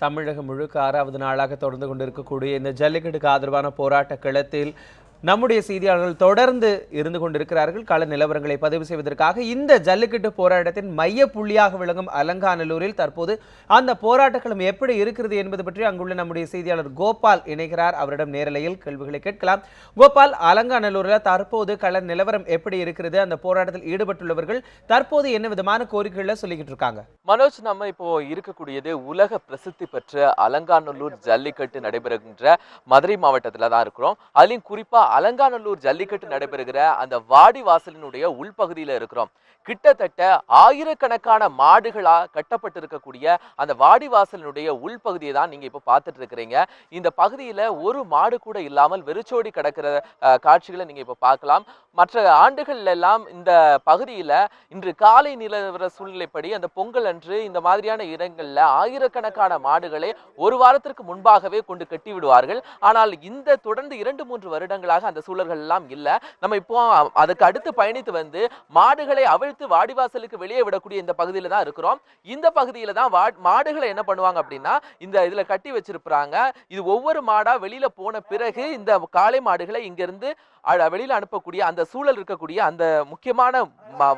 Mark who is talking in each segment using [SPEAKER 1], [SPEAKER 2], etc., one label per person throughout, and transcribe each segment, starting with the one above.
[SPEAKER 1] தமிழகம் முழுக்க ஆறாவது நாளாக தொடர்ந்து கொண்டிருக்கக்கூடிய இந்த ஜல்லிக்கட்டுக்கு ஆதரவான போராட்ட களத்தில் நம்முடைய செய்தியாளர்கள் தொடர்ந்து இருந்து கொண்டிருக்கிறார்கள். கள நிலவரங்களை பதிவு செய்வதற்காக இந்த ஜல்லிக்கட்டு போராட்டத்தின் மைய புள்ளியாக விளங்கும் அலங்காநல்லூரில் தற்போது அந்த போராட்டக்களம் எப்படி இருக்கிறது என்பது பற்றி அங்குள்ள நம்முடைய செய்தியாளர் கோபால் இணைகிறார். அவரிடம் நேரலையில் கேள்விகளை கேட்கலாம். கோபால் அலங்காநல்லூரில் தற்போது கள நிலவரம் எப்படி இருக்கிறது? அந்த போராட்டத்தில் ஈடுபட்டுள்ளவர்கள் தற்போது என்ன விதமான கோரிக்கைகளை சொல்லிக்கிட்டு இருக்காங்க?
[SPEAKER 2] மனோஜ் நம்ம இப்போ இருக்கக்கூடியது உலக பிரசித்தி பெற்ற அலங்காநல்லூர் ஜல்லிக்கட்டு நடைபெறுகின்ற மதுரை மாவட்டத்தில் தான் இருக்கிறோம். அதிலும் குறிப்பா அலங்காநல்லூர் ஜல்லிக்கட்டு நடைபெறுகிற அந்த வாடி வாசலினுடைய உள்பகுதியில இருக்கிறோம். கிட்டத்தட்ட ஆயிரக்கணக்கான மாடுகளா கட்டப்பட்டிருக்கக்கூடிய அந்த வாடி வாசலினுடைய உள்பகுதியை தான் நீங்க இப்போ பார்த்துட்டு இருக்கிறீங்க இந்த பகுதியில ஒரு மாடு கூட இல்லாமல் வெறிச்சோடி கிடக்கிற காட்சிகளை நீங்க இப்போ பார்க்கலாம். மற்ற ஆண்டுகள்ல எல்லாம் இந்த பகுதியில இன்று காலை நிலவர சூழ்நிலைப்படி அந்த பொங்கல் அன்று இந்த மாதிரியான இடங்கள்ல ஆயிரக்கணக்கான மாடுகளை ஒரு வாரத்திற்கு முன்பாகவே கொண்டு கட்டி விடுவார்கள் ஆனால் இந்த தொடர்ந்து இரண்டு மூன்று வருடங்களாக அந்த சூழல்கள் எல்லாம் இல்ல. நம்ம இப்போ அதுக்கு அடுத்து பயணித்து வந்து மாடுகளை அவிழ்த்து வாடிவாசலுக்கு வெளியே விடக்கூடிய இந்த பகுதியில தான் இருக்கிறோம். இந்த பகுதியில தான் மாடுகளை என்ன பண்ணுவாங்க அப்படின்னா இந்த இதுல கட்டி வச்சிருப்பாங்க இது ஒவ்வொரு மாடா வெளியில போன பிறகு இந்த காளை மாடுகளை இங்கிருந்து வெளியில அனுப்பக்கூடிய அந்த சூழல் இருக்கக்கூடிய அந்த முக்கியமான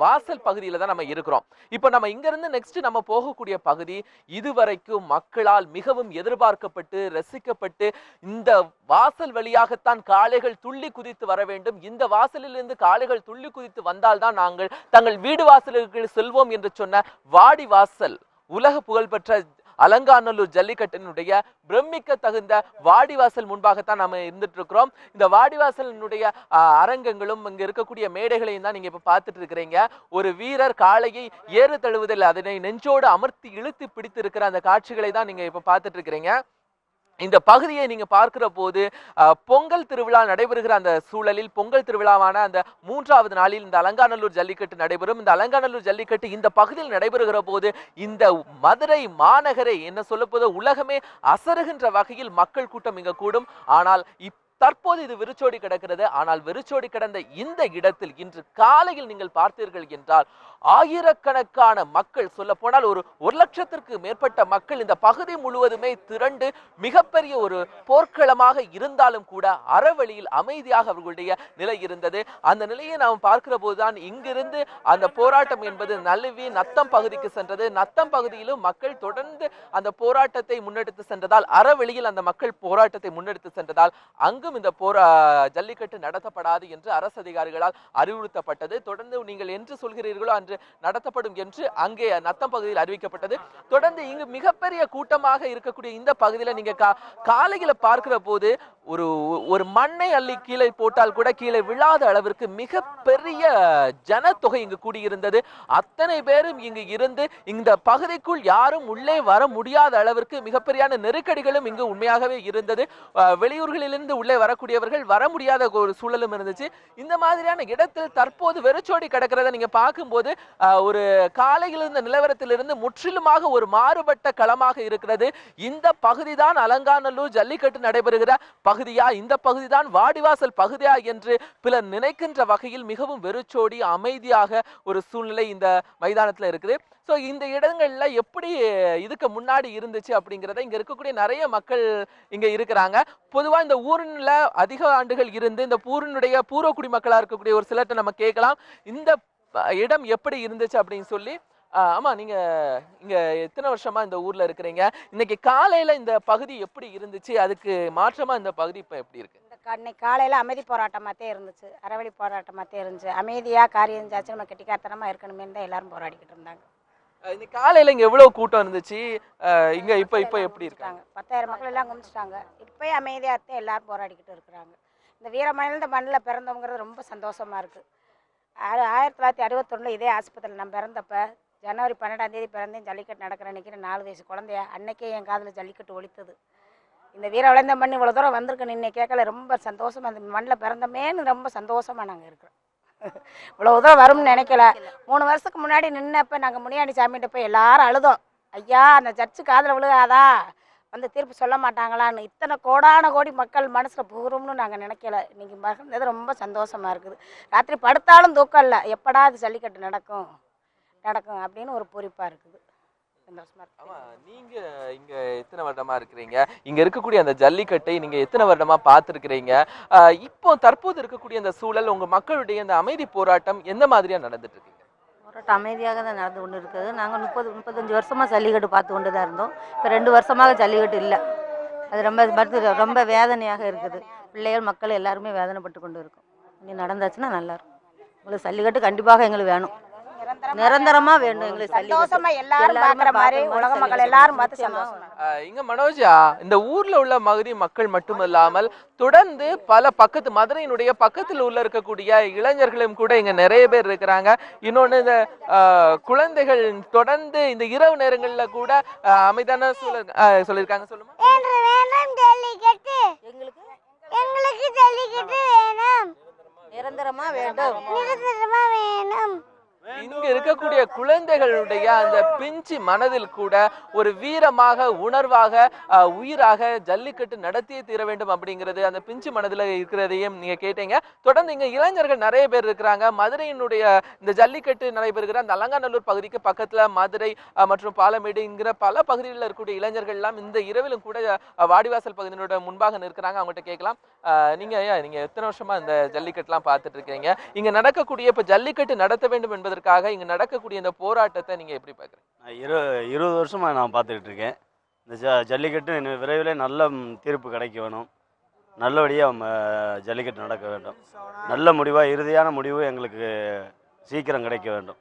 [SPEAKER 2] வாசல் பகுதியில தான் நம்ம இருக்கிறோம். இப்போ நம்ம இங்கிருந்து நெக்ஸ்ட் நம்ம போகக்கூடிய பகுதி இதுவரைக்கும் மக்களால் மிகவும் எதிர்பார்க்கப்பட்டு ரசிக்கப்பட்டு இந்த வாசல் வழியாகத்தான் காளைகள் துள்ளி குதித்து வர வேண்டும். இந்த வாசலிலிருந்து காளைகள் துள்ளி குதித்து வந்தால்தான் நாங்கள் தங்கள் வீடு வாசலுக்கு செல்வோம் என்று சொன்ன வாடி வாசல் உலக புகழ்பெற்ற அலங்காநல்லூர் ஜல்லிக்கட்டினுடைய பிரமிக்க தகுந்த வாடிவாசல் முன்பாகத்தான் நம்ம இருந்துட்டு இருக்கிறோம் இந்த வாடிவாசலினுடைய அரங்கங்களும் இங்க இருக்கக்கூடிய மேடைகளையும் தான் நீங்க இப்ப பார்த்துட்டு இருக்கிறீங்க ஒரு வீரர் காளையை ஏறு தழுவுதல் அதனை நெஞ்சோடு அமர்த்தி இழுத்து பிடித்து இருக்கிற அந்த காட்சிகளை தான் நீங்க இப்ப பார்த்துட்டு இருக்கிறீங்க இந்த பகுதியை நீங்க பார்க்கிற போது பொங்கல் திருவிழா நடைபெறுகிற அந்த சூழலில் பொங்கல் திருவிழாவான அந்த மூன்றாவது நாளில் இந்த அலங்காநல்லூர் ஜல்லிக்கட்டு நடைபெறும். இந்த அலங்காநல்லூர் ஜல்லிக்கட்டு இந்த பகுதியில் நடைபெறுகிற போது இந்த மதுரை மாநகரை என்ன சொல்லப்போது உலகமே அசருகின்ற வகையில் மக்கள் கூட்டம் இங்க கூடும். ஆனால் இப் தற்போது இது வெறிச்சோடி கிடக்கிறது. ஆனால் வெறிச்சோடி கிடந்த இந்த இடத்தில் இன்று காலையில் நீங்கள் பார்த்தீர்கள் என்றால் ஆயிரக்கணக்கான மக்கள் சொல்ல போனால் ஒரு ஒரு லட்சத்திற்கு மேற்பட்ட மக்கள் இந்த பகுதி முழுவதுமே திரண்டு மிகப்பெரிய ஒரு போர்க்களமாக இருந்தாலும் கூட அறவழியில் அமைதியாக அவர்களுடைய நிலை இருந்தது. அந்த நிலையை நாம் பார்க்கிற போதுதான் இங்கிருந்து அந்த போராட்டம் என்பது நழுவி நத்தம் பகுதிக்கு சென்றது. நத்தம் பகுதியிலும் மக்கள் தொடர்ந்து அந்த போராட்டத்தை முன்னெடுத்து சென்றதால் அறவழியில் அந்த மக்கள் போராட்டத்தை முன்னெடுத்து சென்றதால் அங்கு எங்கும் இந்த போர் ஜல்லிக்கட்டு நடத்தப்படாது என்று அரசு அதிகாரிகளால் அறிவுறுத்தப்பட்டது. தொடர்ந்து நீங்கள் என்று சொல்கிறீர்களோ அன்று நடத்தப்படும் என்று அங்கே நத்தம் பகுதியில் அறிவிக்கப்பட்டது. தொடர்ந்து இங்கு மிகப்பெரிய கூட்டமாக இருக்கக்கூடிய இந்த பகுதியில் நீங்க கா காலையில பார்க்கிற போது ஒரு ஒரு மண்ணை அள்ளி கீழே போட்டால் கூட கீழே விழாத அளவிற்கு மிக பெரிய ஜனத்தொகை இங்கு கூடியிருந்தது. அத்தனை பேரும் இங்கு இருந்து இந்த பகுதிக்குள் யாரும் உள்ளே வர முடியாத அளவிற்கு மிகப்பெரியான நெருக்கடிகளும் இங்கு உண்மையாகவே இருந்தது. வெளியூர்களிலிருந்து உள்ளே வரக்கூடியவர்கள் வர முடியாத ஒரு சூழலும் இருந்துச்சு. இந்த மாதிரியான இடத்தில் தற்போது வெறிச்சோடி கிடக்கிறத நீங்க பார்க்கும்போது ஒரு காலையில் இருந்த நிலவரத்திலிருந்து முற்றிலுமாக ஒரு மாறுபட்ட களமாக இருக்கிறது. இந்த பகுதிதான் அலங்காநல்லூர் ஜல்லிக்கட்டு நடைபெறுகிற பகுதியா இந்த பகுதிதான் வாடிவாசல் பகுதியா என்று பிலர் நினைக்கின்ற வகையில் மிகவும் வெறிச்சோடி அமைதியாக ஒரு சூழ்நிலை இந்த மைதானத்தில் இருக்குது. ஸோ இந்த இடங்கள்ல எப்படி இதுக்கு முன்னாடி இருந்துச்சு அப்படிங்கிறத இங்க இருக்கக்கூடிய நிறைய மக்கள் இங்க இருக்கிறாங்க. பொதுவா இந்த ஊரில் அதிக ஆண்டுகள் இருந்து இந்த பூரனுடைய பூர்வ குடிமக்களா இருக்கக்கூடிய ஒரு சிலர்கிட்ட நம்ம கேட்கலாம். இந்த இடம் எப்படி இருந்துச்சு அப்படின்னு சொல்லி. ஆமா நீங்க இங்க எத்தனை வருஷமா இந்த ஊர்ல இருக்கிறீங்க? இன்னைக்கு காலையில இந்த பகுதி எப்படி இருந்துச்சு? அதுக்கு மாற்றமா இந்த பகுதி இப்ப எப்படி இருக்கு?
[SPEAKER 3] இந்த கா- இன்னைக்கு காலையில் அமைதி போராட்டமாகத்தே இருந்துச்சு. அறவழி போராட்டமாகத்தே இருந்துச்சு. அமைதியாக காரியம் செஞ்சாச்சு நம்ம கெட்டிக்காரத்தனமாக இருக்கணுமே தான் எல்லாரும் போராடிக்கிட்டு இருந்தாங்க.
[SPEAKER 2] இன்னைக்கு காலையில இங்க எவ்வளவு கூட்டம் இருந்துச்சு? இங்க இப்ப இப்ப எப்படி இருக்கு
[SPEAKER 3] குமிச்சிட்டாங்க. பத்தாயிரம் மக்கள் எல்லாம் குமிச்சிட்டாங்க. இப்போயே அமைதியாகத்தே எல்லாரும் போராடிக்கிட்டு இருக்கிறாங்க. இந்த வீரமணியில் இந்த மண்ணில் பிறந்தவங்கிறது ரொம்ப சந்தோஷமா இருக்கு. ஆயிரத்தி தொள்ளாயிரத்தி அறுபத்தொன்னில் இதே ஆஸ்பத்திரியில் நான் பிறந்தப்ப ஜனவரி பன்னெண்டாம் தேதி பிறந்தேன் ஜல்லிக்கட்டு நடக்கிற அன்னைக்கு நாலு வயசு குழந்தைய அன்னைக்கே என் காதில் ஜல்லிக்கட்டு ஒலித்தது. இந்த வீர விளைந்த மண் இவ்வளோ தூரம் வந்திருக்கு நின்று கேட்கல. ரொம்ப சந்தோஷமா அந்த மண்ணில் பிறந்தமேன்னு ரொம்ப சந்தோஷமா நாங்கள் இருக்கிறோம். இவ்வளோ தூரம் வரும்னு நினைக்கல. மூணு வருஷத்துக்கு முன்னாடி நின்னப்ப நாங்கள் முனியாண்டி சாமிகிட்ட போய் எல்லாரும் அழுதோம். ஐயா அந்த சர்ச்சு காதில் விழுகாதா? வந்து தீர்ப்பு சொல்ல மாட்டாங்களான்னு. இத்தனை கோடான கோடி மக்கள் மனசில் புகுரும்னு நாங்கள் நினைக்கல. இன்னைக்கு மகிழ்ந்தது ரொம்ப சந்தோஷமா இருக்குது. ராத்திரி படுத்தாலும் தூக்கம் இல்லை. எப்படா அது ஜல்லிக்கட்டு நடக்கும்? நடக்கும் அப்படின்னு ஒரு பூரிப்பாக இருக்குது.
[SPEAKER 2] ஆமா நீங்க இங்க எத்தனை வருடமா இருக்கிறீங்க? இங்க இருக்கக்கூடிய அந்த ஜல்லிக்கட்டை நீங்க எத்தனை வருடமா பார்த்திருக்கிறீங்க? இப்போ தற்போது இருக்கக்கூடிய அந்த சூழல் உங்க மக்களுடைய அந்த அமைதி போராட்டம் எந்த மாதிரியா நடந்துட்டு இருக்கீங்க
[SPEAKER 4] போராட்டம் அமைதியாக தான் நடந்து கொண்டு இருக்குது நாங்கள் முப்பது முப்பத்தஞ்சு வருஷமாக ஜல்லிக்கட்டு பார்த்து கொண்டு தான் இருந்தோம். இப்போ ரெண்டு வருஷமாக ஜல்லிக்கட்டு இல்லை. அது ரொம்ப மருத்து ரொம்ப வேதனையாக இருக்குது. பிள்ளைகள் மக்கள் எல்லாருமே வேதனைப்பட்டு கொண்டு இருக்கோம். இனி நடந்தாச்சுன்னா நல்லா இருக்கும். உங்களுக்கு ஜல்லிக்கட்டு கண்டிப்பாக எங்களுக்கு வேணும். நிரந்தரமா எங்களுக்கு ஜல்லிக்கட்டு.
[SPEAKER 3] சந்தோஷமா எல்லாரும் பார்க்குற மாதிரி உலக மக்கள் எல்லாரும் பார்த்து சந்தோஷமா
[SPEAKER 2] இங்க மனோஜா இந்த ஊர்ல உள்ள மகுதி மக்கள் மட்டுமல்லாமல் தொடர்ந்து பல பக்கத்து மதுரையினுடைய பக்கத்துல உள்ள இருக்கக்கூடிய இளைஞர்களும் கூட இங்க நிறைய பேர் இருக்கிறாங்க. இன்னொன்னு இந்த ஆஹ், குழந்தைகள் தொடர்ந்து இந்த இரவு நேரங்கள்ல கூட ஆஹ், அமைதியான சூழல் ஆஹ், சொல்லியிருக்காங்க. சொல்லுமா?
[SPEAKER 4] எங்களுக்கு?
[SPEAKER 5] எங்களுக்கு ஜல்லிக்கட்டு வேணும்.
[SPEAKER 4] நிரந்தரமா வேண்டும்
[SPEAKER 5] நிரந்தரமா வேணும்.
[SPEAKER 2] இங்க இருக்கக்கூடிய குழந்தைகளுடைய அந்த பிஞ்சு மனதில் கூட ஒரு வீரமாக உணர்வாக உயிராக ஜல்லிக்கட்டு நடத்தியே தீர வேண்டும் அப்படிங்கிறது அந்த பிஞ்சு மனதில் இருக்கிறதையும் நீங்க கேட்டீங்க. தொடர்ந்து இங்க இளைஞர்கள் நிறைய பேர் இருக்கிறாங்க. மதுரையினுடைய இந்த ஜல்லிக்கட்டு நடைபெறுகிற அந்த அலங்காநல்லூர் பகுதிக்கு பக்கத்துல மதுரை மற்றும் பாலமேடுங்கிற பல பகுதிகளில் இருக்கக்கூடிய இளைஞர்கள் எல்லாம் இந்த இரவிலும் கூட வாடிவாசல் பகுதியினோட முன்பாக நிற்கிறாங்க. அவங்ககிட்ட கேட்கலாம். நீங்க நீங்க எத்தனை வருஷமா இந்த ஜல்லிக்கட்டுலாம் பார்த்துட்டு இருக்கீங்க? இங்க நடக்கக்கூடிய இப்ப ஜல்லிக்கட்டு நடத்த வேண்டும் என்பது என்பதற்காக இங்க நடக்கக்கூடிய இந்த போராட்டத்தை நீங்க எப்படி பாக்குறீங்க
[SPEAKER 6] நான் இரு இருபது வருஷமாக நான் பார்த்துக்கிட்டு இருக்கேன். இந்த ஜ ஜல்லிக்கட்டு விரைவில் நல்ல தீர்ப்பு கிடைக்க வேணும். நல்லபடியாக ஜல்லிக்கட்டு நடக்க வேண்டும். நல்ல முடிவாக இறுதியான முடிவு எங்களுக்கு சீக்கிரம் கிடைக்க வேண்டும்.